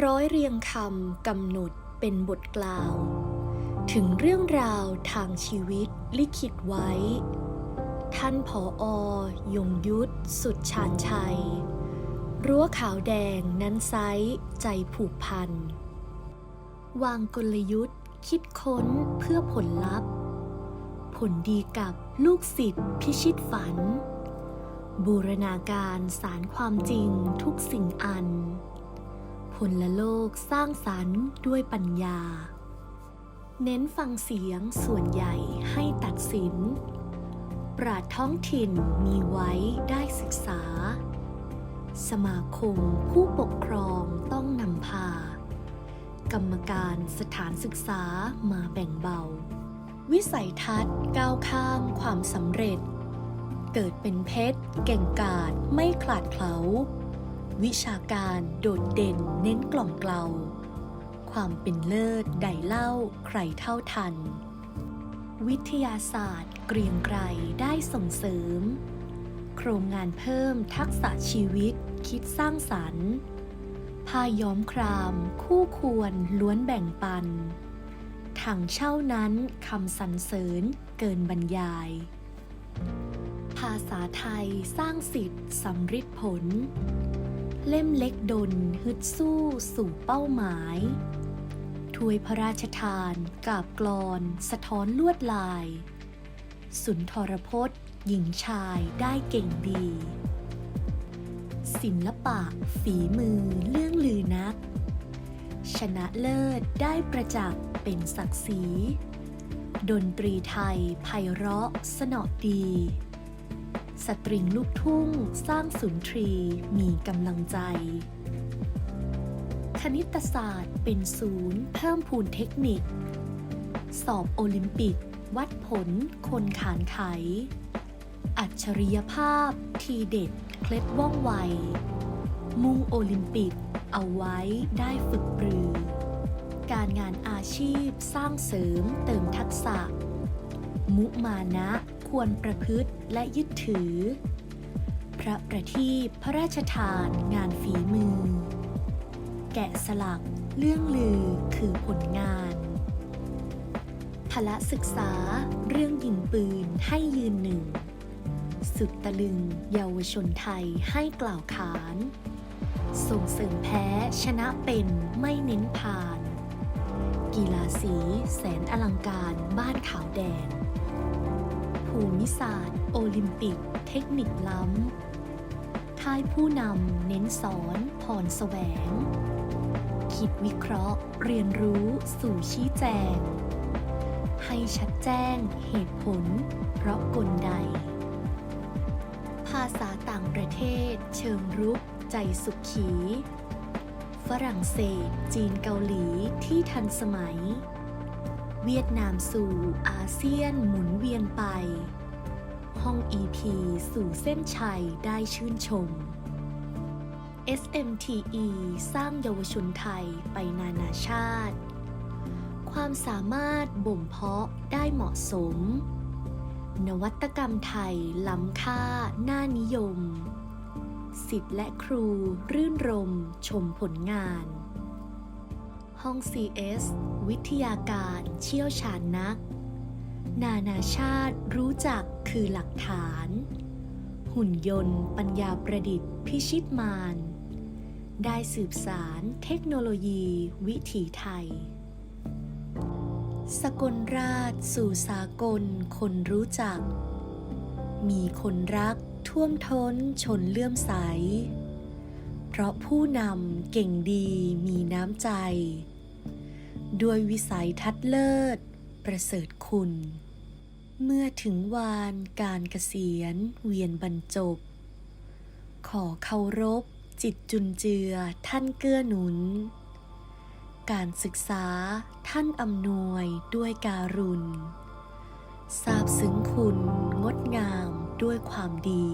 ร้อยเรียงคำกำหนดเป็นบทกล่าว ถึงเรื่องราวทางชีวิตลิขิตไว้ ท่านผออยงยุทธสุดชาญชัย รั้วขาวแดงนั้นไซใจผูกพัน วางกลยุทธ์คิดค้นเพื่อผลลัพธ์ ผลดีกับลูกศิษย์พิชิตฝัน บูรณาการสารความจริงทุกสิ่งอัน พละโลกสร้างสรรค์ด้วยปัญญา เน้นฟังเสียงส่วนใหญ่ให้ตัดสิน ปราดท้องถิ่นมีไว้ได้ศึกษา สมาคมผู้ปกครองต้องนำพา กรรมการสถานศึกษามาแบ่งเบา วิสัยทัศน์ก้าวข้ามความสำเร็จ เกิดเป็นเพชรเก่งกาจไม่ขลาดเขลา วิชาการโดดเด่นเน้นกล่อมเกลา ความเป็นเลิศใดเล่าใครเท่าทัน วิทยาศาสตร์เกรียงไกรได้ส่งเสริม โครงงานเพิ่มทักษะชีวิตคิดสร้างสรรค์ผ้าย้อมคราม คู่ควรล้วนแบ่งปัน ถังเช่านั้นคำสรรเสริญเกินบรรยาย ภาษาไทยสร้างสิทธิ์สำริดผล เล่มเล็กดนฮึดสู้สู่เป้าหมาย ถวยพระราชทานกาบกลอน สะท้อนลวดลาย สุนทรพจน์ หญิงชายได้เก่งดี ศิลปะ ฝีมือเรื่องลือนัก ชนะเลิศได้ประจักษ์เป็นศักดิ์ศรีดนตรีไทยไพเราะสนอดี สตริงลูกทุ่ง สร้างสุนทรี มีกำลังใจ คณิตศาสตร์เป็นศูนย์ เพิ่มพูนเทคนิค สอบโอลิมปิก วัดผล คนขานไข อัจฉริยภาพ ทีเด็ด เคล็ดว่องไว มุ่งโอลิมปิก เอาไว้ได้ฝึกปรือ การงานอาชีพสร้างเสริมเติมทักษะ มุมานะ ควรประพฤติและยึดถือ พระประทีปพระราชทานงานฝีมือ แกะสลักเรื่องลือคือผลงานพละศึกษาเรื่องยิงปืนให้ยืนหนึ่ง สุดตะลึงเยาวชนไทยให้กล่าวขาน ส่งเสริมแพ้ชนะเป็นไม่เน้นผ่าน กีฬาสีแสนอลังการบ้านขาวแดง ภูมิศาสตร์ โอลิมปิก เทคนิคล้ำค่ายผู้นำเน้นสอนพรแสวง คิดวิเคราะห์ เรียนรู้สู่ชี้แจง ให้ชัดแจ้งเหตุผล เพราะกลใด ภาษาต่างประเทศ เชิงรุก ใจสุขขี ฝรั่งเศส จีนเกาหลีที่ทันสมัย เวียดนามสู่อาเซียนหมุนเวียนไป ห้อง EP สู่เส้นชัยได้ชื่นชม SMTE สร้างเยาวชนไทยไปนานาชาติ ความสามารถบ่มเพาะได้เหมาะสม นวัตกรรมไทยล้ำค่าน่านิยม สิทธิ์และครูรื่นรมชมผลงาน ห้อง CS วิทยาการเชี่ยวชาญนัก นานาชาติรู้จักคือหลักฐาน หุ่นยนต์ ปัญญาประดิษฐ์ พิชิตมาร ได้สืบสารเทคโนโลยีวิถีไทย สกลราชสู่สากลคนรู้จัก มีคนรักท่วมท้นชนเลื่อมใส เพราะผู้นำเก่งดีมีน้ำใจ ด้วยวิสัยทัศน์เลิศ ประเสริฐคุณ เมื่อถึงวานการเกษียณเวียนบรรจบ ขอเคารพ จิตจุนเจือท่านเกื้อหนุน การศึกษาท่านอำนวยด้วยการุณทราบซึ้งคุณงดงามด้วยความดี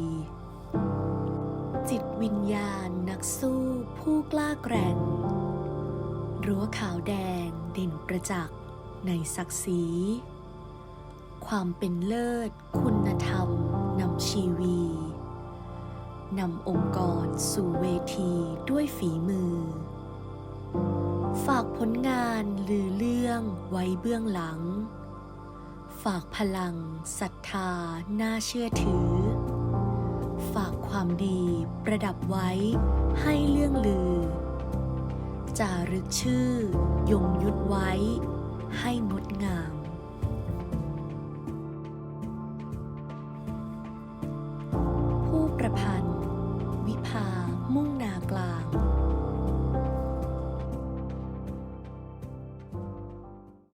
วิญญาณนักสู้ผู้กล้าแกร่ง รั้วขาวแดงเด่นประจักษ์ในศักดิ์ศรี ความเป็นเลิศคุณธรรมนำชีวี นำองค์กรสู่เวทีด้วยฝีมือ ฝากผลงานลือเรื่องไว้เบื้องหลัง ฝากพลังศรัทธาน่าเชื่อถือ ฝากความดีประดับไว้ให้เลื่องลือ จารึกชื่อยงยุดไว้ให้งดงาม